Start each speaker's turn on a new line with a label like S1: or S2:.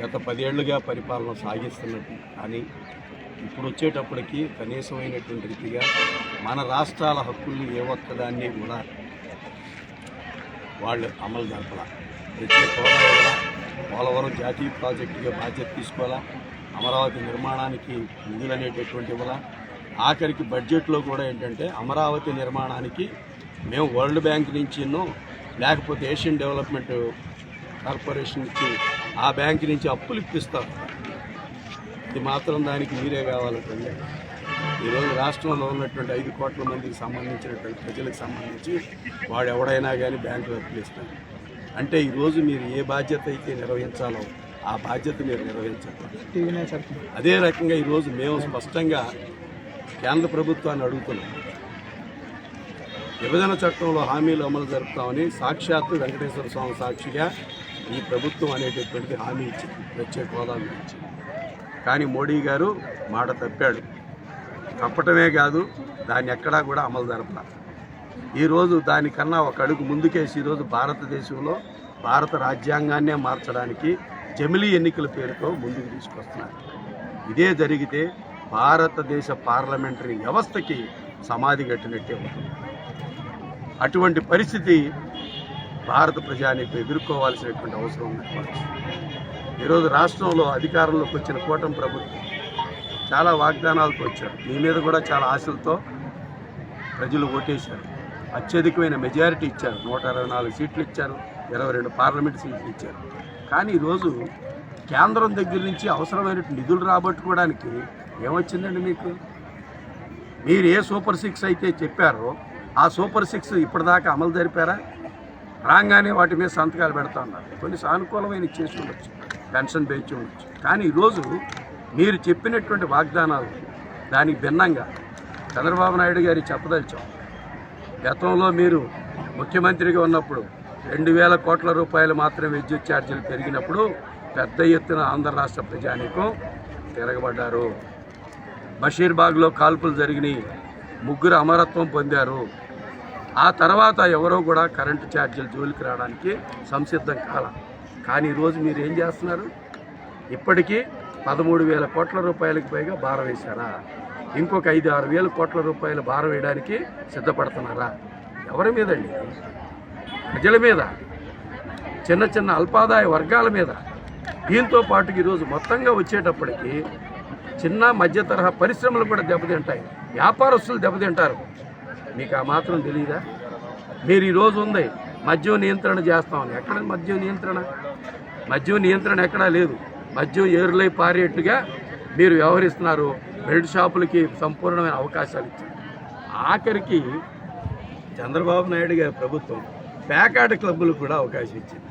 S1: గత పదేళ్ళుగా పరిపాలన సాగిస్తున్నట్టు కానీ ఇప్పుడు వచ్చేటప్పటికి కనీసమైనటువంటి రీతిగా మన రాష్ట్రాల హక్కుల్ని ఏ ఒక్కదాన్ని కూడా వాళ్ళు అమలు జరపాల. ప్రత్యేక హోదా పోలవరం జాతీయ ప్రాజెక్టుగా బాధ్యత తీసుకోవాలా? అమరావతి నిర్మాణానికి నిధులు అనేటటువంటి ఇవ్వాలా? ఆఖరికి బడ్జెట్లో కూడా ఏంటంటే అమరావతి నిర్మాణానికి మేము వరల్డ్ బ్యాంక్ నుంచి లేకపోతే ఏషియన్ డెవలప్మెంట్ కార్పొరేషన్ నుంచి ఆ బ్యాంక్ నుంచి అప్పులు ఇప్పిస్తారు. ఇది మాత్రం దానికి మీరే కావాలంటే. ఈరోజు రాష్ట్రంలో ఉన్నటువంటి ఐదు కోట్ల మందికి సంబంధించినటువంటి ప్రజలకు సంబంధించి వాడు ఎవడైనా కానీ బ్యాంకులో అప్పులు ఇస్తారు. అంటే ఈరోజు మీరు ఏ బాధ్యత అయితే నిర్వహించాలో ఆ బాధ్యత మీరు నిర్వహించాలి. అదే రకంగా ఈరోజు మేము స్పష్టంగా కేంద్ర ప్రభుత్వాన్ని అడుగుతున్నాం. విభజన చట్టంలో హామీలు అమలు జరుపుతామని సాక్షాత్తు వెంకటేశ్వర స్వామి సాక్షిగా ఈ ప్రభుత్వం అనేటటువంటిది హామీ ఇచ్చింది ప్రత్యేక హోదా గురించి కానీ మోడీ గారు మాట తప్పాడు. తప్పటమే కాదు దాన్ని ఎక్కడా కూడా అమలు జరపల. ఈరోజు దానికన్నా ఒక అడుగు ముందుకేసి ఈరోజు భారతదేశంలో భారత రాజ్యాంగాన్నే మార్చడానికి జమిలీ ఎన్నికల పేరుతో ముందుకు తీసుకొస్తున్నారు. ఇదే జరిగితే భారతదేశ పార్లమెంటరీ వ్యవస్థకి సమాధి కట్టినట్టే ఉంటుంది అటువంటి పరిస్థితి భారత ప్రజానికి ఎదుర్కోవాల్సినటువంటి అవసరం ఉంది. ఈరోజు రాష్ట్రంలో అధికారంలోకి వచ్చిన కూటమి ప్రభుత్వం చాలా వాగ్దానాలతో వచ్చారు. మీ మీద కూడా చాలా ఆశలతో ప్రజలు ఓటేశారు. అత్యధికమైన మెజారిటీ ఇచ్చారు. నూట ఇరవై నాలుగు సీట్లు ఇచ్చారు. ఇరవై రెండు పార్లమెంట్ సీట్లు ఇచ్చారు. కానీ ఈరోజు కేంద్రం దగ్గర నుంచి అవసరమైన నిధులు రాబట్టుకోవడానికి ఏమొచ్చిందండి మీకు? మీరు ఏ సూపర్ సిక్స్ అయితే చెప్పారో ఆ సూపర్ సిక్స్ ఇప్పటిదాకా అమలు జరిపారా? రాగానే వాటి మీద సంతకాలు పెడతా ఉన్నారు. కొన్ని సానుకూలమైన చేసి ఉండొచ్చు పెన్షన్ పెంచి ఉండొచ్చు. కానీ ఈరోజు మీరు చెప్పినటువంటి వాగ్దానాలు దానికి భిన్నంగా చంద్రబాబు నాయుడు గారి చెప్పదలిచాం. గతంలో మీరు ముఖ్యమంత్రిగా ఉన్నప్పుడు రెండు వేల కోట్ల రూపాయలు మాత్రమే విద్యుత్ ఛార్జీలు పెరిగినప్పుడు పెద్ద ఎత్తున ఆంధ్ర రాష్ట్ర ప్రజానీకం తిరగబడ్డారు. బషీర్బాగ్లో కాల్పులు జరిగినాయి. ముగ్గురు అమరత్వం పొందారు. ఆ తర్వాత ఎవరో కూడా కరెంటు ఛార్జీలు జోలికి రావడానికి సంసిద్ధం కాల. కానీ ఈరోజు మీరు ఏం చేస్తున్నారు? ఇప్పటికీ పదమూడు వేల కోట్ల రూపాయలకు పైగా భారం వేశారా? ఇంకొక ఐదు ఆరు వేల కోట్ల రూపాయలు భారం వేయడానికి సిద్ధపడుతున్నారా? ఎవరి మీదండి? ప్రజల మీద. చిన్న చిన్న అల్పాదాయ వర్గాల మీద. దీంతో పాటు ఈరోజు మొత్తంగా వచ్చేటప్పటికి చిన్న మధ్య తరహా పరిశ్రమలు కూడా దెబ్బతింటాయి. వ్యాపారస్తులు దెబ్బతింటారు. మీకు ఆ మాత్రం తెలియదా మీరు ఈరోజు ఉంది మద్యం నియంత్రణ చేస్తామని ఎక్కడ మద్యం నియంత్రణ? మద్యం నియంత్రణ ఎక్కడా లేదు. మద్యం ఏరులై పారేట్టుగా మీరు వ్యవహరిస్తున్నారు. బెల్ట్ షాపులకి సంపూర్ణమైన అవకాశాలు ఇచ్చారు. ఆఖరికి చంద్రబాబు నాయుడు గారి ప్రభుత్వం ప్యాకాట్ క్లబ్బులకు కూడా అవకాశం ఇచ్చింది.